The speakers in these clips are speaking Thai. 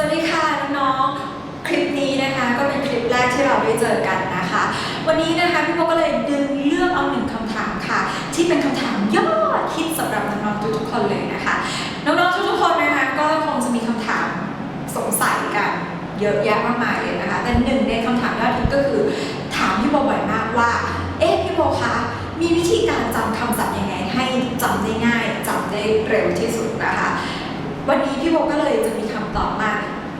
วัสดีค่ะน้องๆคลิปนี้นะคะ ก็เป็นคลิปแรกที่เราได้เจอกันนะคะ วันนี้นะคะพี่โบก็เลยดึงเลือกเอาหนึ่งคำถามค่ะ ที่เป็นคำถามยอดฮิตสำหรับน้องๆทุกๆคนเลยนะคะ น้องๆทุกๆคนนะคะก็คงจะมีคำถามสงสัยกันเยอะแยะมากมายเลยนะคะ แต่หนึ่งในคำถามยอดฮิตก็คือ ถามพี่โบบ่อยมากว่า เอ๊ะพี่โบคะมีวิธีการจำคำศัพท์ยังไง ให้จำได้ง่ายจำได้เร็วที่สุดนะคะ วันนี้พี่โบก็เลยจะมีคำตอบมา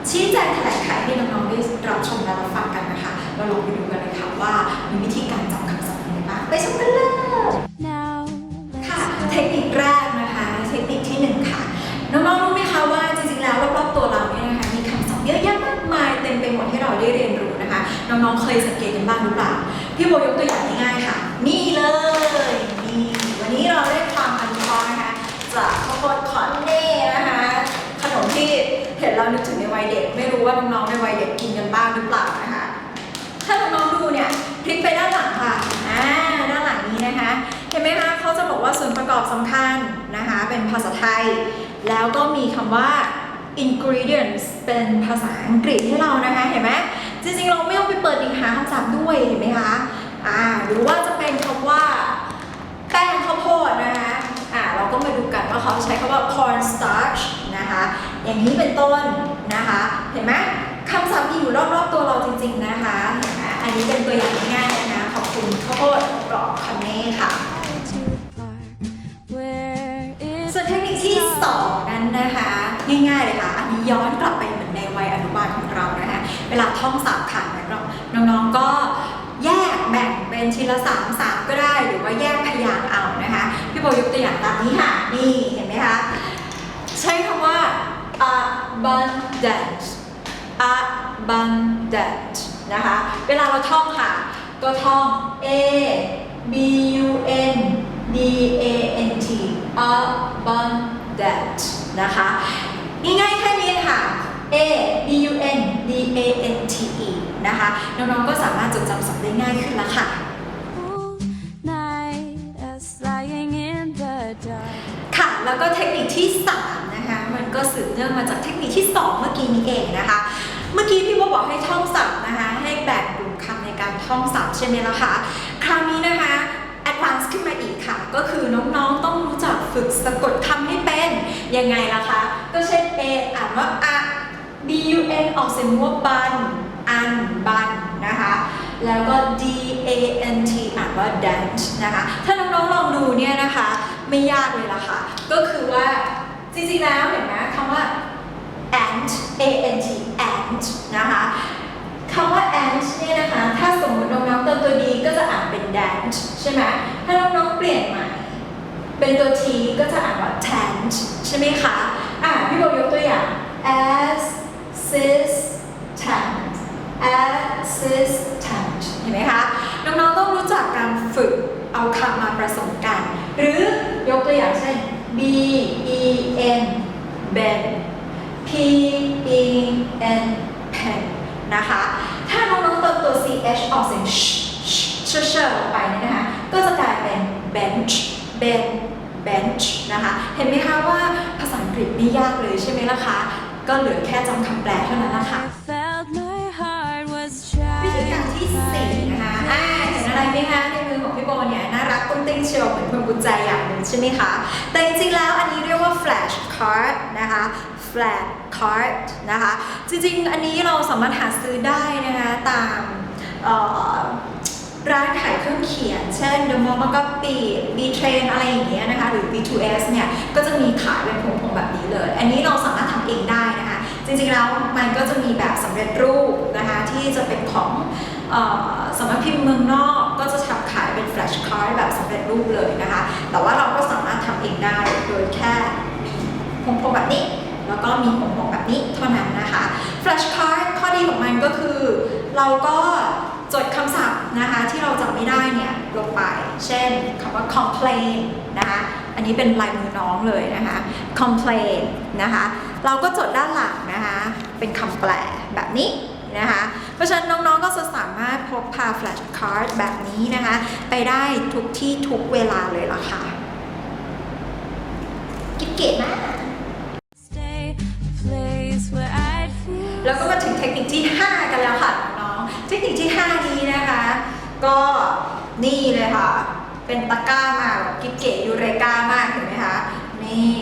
ชี้แจงแถลงไขให้น้องๆได้รับชมและรับฟังกันนะคะเราลองไปดูกันเลยค่ะว่ามีวิธีการจำคำศัพท์ยังไงบ้างไปชมกันเลย Now ค่ะเทคนิคแรกนะคะเทคนิคที่หนึ่งค่ะน้องๆรู้ไหมคะว่าจริงๆแล้วรอบๆตัวเราเนี่ยนะคะมีคำศัพท์เยอะแยะมากมายเต็มไปหมดให้เราได้เรียนรู้นะคะน้องๆเคยสังเกตกันบ้างหรือเปล่าพี่โบยกตัวอย่างง่ายๆค่ะ นี่เลยนี่วันนี้เราได้ความอนุเคราะห์นะคะจากข้าวโพดคอนเน่นะคะ ขนมที่เห็ นเรานึกถึงในวัยเด็ก ไม่รู้ว่าน้องๆในวัยเด็กกินกันบ้างหรือเปล่านะคะ ถ้าน้องๆดูเนี่ยพลิกไปด้านหลังค่ะอ่าด้านหลังนี้นะคะ เห็นไหมคะเขาจะบอกว่าส่วนประกอบสำคัญนะคะ เป็นภาษาไทย แล้วก็มีคำว่า ingredients เป็นภาษาอังกฤษให้เรานะคะ เห็นไหมจริงๆ เราไม่ต้องไปเปิดดิงหาคำศัพท์ด้วยเห็นไหมคะอ่าหรือว่าจะเป็นคำว่าแป้งข้าวโพดนะคะอ่าเราก็มาดูกันว่าเขาใช้คำว่า corn starch นะคะ อย่างนี้เป็นต้นนะคะ เห็นไหมคำศัพท์มีอยู่รอบๆตัวเราจริง ๆนะคะเห็นไหมอันนี้เป็นตัวอย่างง่ายๆนะขอบคุณข้าวโพดกรอบคันเน่ค่ะ ส่วนเทคนิคที่ 2 นั้นนะคะ ง่ายๆเลยค่ะ อันนี้ย้อนกลับไปเหมือนในวัยอนุบาลของเรานะคะ เวลาท่องศัพท์ค่ะน้องๆก็แยกแบ่งเป็นทีละสามสามก็ได้หรือว่าแยกพยางค์เอานะคะ พี่โบยกตัวอย่างตามนี้ค่ะ นี่เห็นไหมคะ ใช้คำว่า abundant abundant นะคะ เวลาเราท่องค่ะ ก็ท่อง a b u n d a n t abundant นะคะง่ายๆแค่นี้ค่ะ a b u n d a n t e นะคะ น้องๆ ก็สามารถจดจำศัพท์ได้ง่ายขึ้นแล้วค่ะ cool night as lying in the dark? ค่ะ แล้วก็เทคนิคที่ 3 นะคะมันก็สืบเนื่องมาจากเทคนิคที่ 2 เมื่อกี้นี้เองนะคะ เมื่อกี้พี่ว่าบอกให้ท่องศัพท์นะคะ ให้แบ่งกลุ่มคำในการท่องศัพท์ใช่ไหมล่ะคะ คราวนี้นะคะ advance ขึ้นมาอีกค่ะ ก็คือน้องๆต้องรู้จักฝึกสะกดคำให้เป็นยังไงล่ะคะ ก็เช่น A อ่านว่าอะ B U N ออกเสียงว่าบันอันบันนะคะแล้วก็ D A N T อ่านว่า dance นะคะ ถ้าน้องๆลองดูเนี่ยนะคะ ไม่ยากเลยล่ะค่ะ ก็คือว่า จริงๆแล้วเห็นไหมคำว่า ant a n t ant นะคะคำว่า ant เนี่ยนะคะ ถ้าสมมติน้องๆเติมตัวดีก็จะอ่านเป็น dant ใช่ไหมถ้าน้องๆเปลี่ยนใหม่ เป็นตัว t ก็จะอ่านว่า tant ใช่ไหมคะ อะพี่โบยกตัวอย่าง assistant assistant เห็นไหมคะ น้องๆต้องรู้จักการฝึกเอาคำมาผสมกัน หรือยกตัวอย่างเช่น b e n ben p e n pen นะคะ ถ้าน้องๆเติมตัว ch ออกเสียง sh sh sh sh ลงไปเนี่ยนะคะ ก็จะกลายเป็น bench ben bench นะคะ เห็นไหมคะว่าภาษาอังกฤษไม่ยากเลยใช่ไหมล่ะคะ ก็เหลือแค่จำคำแปลเท่านั้นละค่ะ I felt my heart was วิธีการ trying ที่ to สี่ find นะคะอ่าเห็นอะไรไหมคะ ตุ้งติ้งเชียวเหมือนพวงกุญแจอย่างหนึ่งใช่ไหมคะ แต่จริงๆแล้วอันนี้เรียกว่า flash card นะคะ flash card นะคะ จริงๆ อันนี้เราสามารถหาซื้อได้นะคะตามร้านขายเครื่องเขียน เช่น The Mall ก็ปี B Train อะไรอย่างเงี้ยนะคะ หรือ B2S เนี่ย ก็จะมีขายเป็นผงๆแบบนี้เลย อันนี้เราสามารถทำเองได้นะคะ จริงๆ แล้วมันก็จะมีแบบสำเร็จรูปนะคะ ที่จะเป็นของออสำนักพิมพ์เมืองนอกำขายเป็น flash card แบบสำเร็จรูปเลยนะคะ แต่ว่าเราก็สามารถทำเองได้โดยแค่มีผงๆแบบนี้ แล้วก็มีผงๆแบบนี้เท่านั้นนะคะ flash card ข้อดีของมันก็คือ เราก็จดคำศัพท์นะคะที่เราจำไม่ได้เนี่ยลงไป เช่นคำว่า complain นะคะอันนี้เป็นลายมือน้องเลยนะคะ complain นะคะเราก็จดด้านหลังนะคะเป็นคำแปลแบบนี้นะคะเพราะฉะนั้นน้องๆก็จะสามารถพกพา flash card แบบนี้นะคะ ไปได้ทุกที่ทุกเวลาเลยล่ะค่ะกิ๊บเก๋มาก stay a place where I'd feel แล้วก็มาถึงเทคนิคที่ 5 กันแล้วค่ะน้องๆเทคนิคที่ 5 นี้นะคะ ก็นี่เลยค่ะ เป็นตะกร้ามาแบบกิ๊บเก๋ยูเรกามากเห็นไหมคะ นี่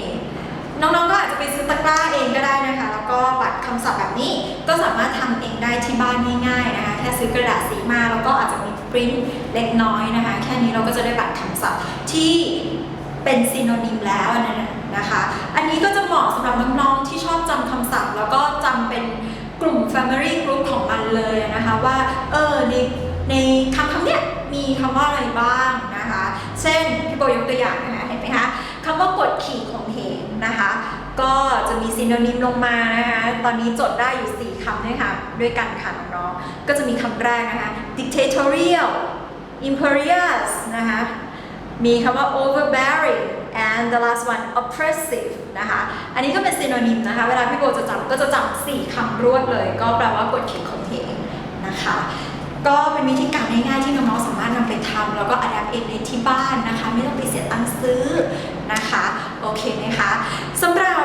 น้องๆก็อาจจะไปซื้อตะกร้าเองก็ได้นะคะ แล้วก็บัตรคำศัพท์แบบนี้ ก็สามารถทำเองได้ที่บ้านง่ายๆนะคะ แค่ซื้อกระดาษสีมาแล้วก็อาจจะมีปริ้นเล็กน้อยนะคะ แค่นี้เราก็จะได้บัตรคำศัพท์ที่เป็นซีโนนิมแล้วนะนะคะ อันนี้ก็จะเหมาะสำหรับน้องๆที่ชอบจำคำศัพท์ แล้วก็จำเป็นกลุ่ม Family Group ของมันเลยนะคะว่าเออในในคำคำเนี้ยมีคำว่าอะไรบ้างนะคะ เช่นพี่โบยกตัวอย่างนะคะเห็นไหมคะคำว่ากดขี่ข่มเหงนะคะ ก็จะมีซีโนนิมลงมานะคะ ตอนนี้จดได้อยู่ 4คำด้วยค่ะด้วยกันค่ะน้องๆ ก็จะมีคำแรกนะคะ dictatorial imperious นะคะ มีคำว่า overbearing and the last one oppressive นะคะ อันนี้ก็เป็นซีโนนิมนะคะ เวลาพี่โบจะจำก็จะจำสี่คำรวดเลย ก็แปลว่ากดขี่ข่มเหงนะคะ ก็เป็นวิธีการง่ายๆที่น้องๆสามารถนำไปทำแล้วก็อัดแอปเองในที่บ้านนะคะ ไม่ต้องไปเสียตังค์ซื้อนะคะ โอเคไหมคะสำหรับ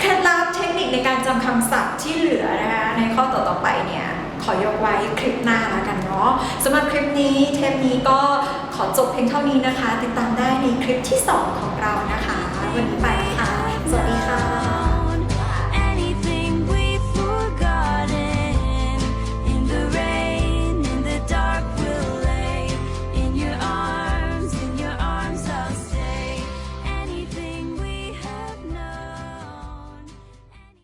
เคล็ดลับเทคนิค ในการจำคำศัพท์ที่เหลือนะคะในข้อต่อๆไปเนี่ยขอยกไว้คลิปหน้าแล้วกันเนาะสำหรับคลิปนี้เทปนี้ก็ขอจบเพียงเท่านี้นะคะ ติดตามได้ในคลิปที่ 2 ของเรานะคะ วันนี้ไปค่ะ สวัสดีค่ะ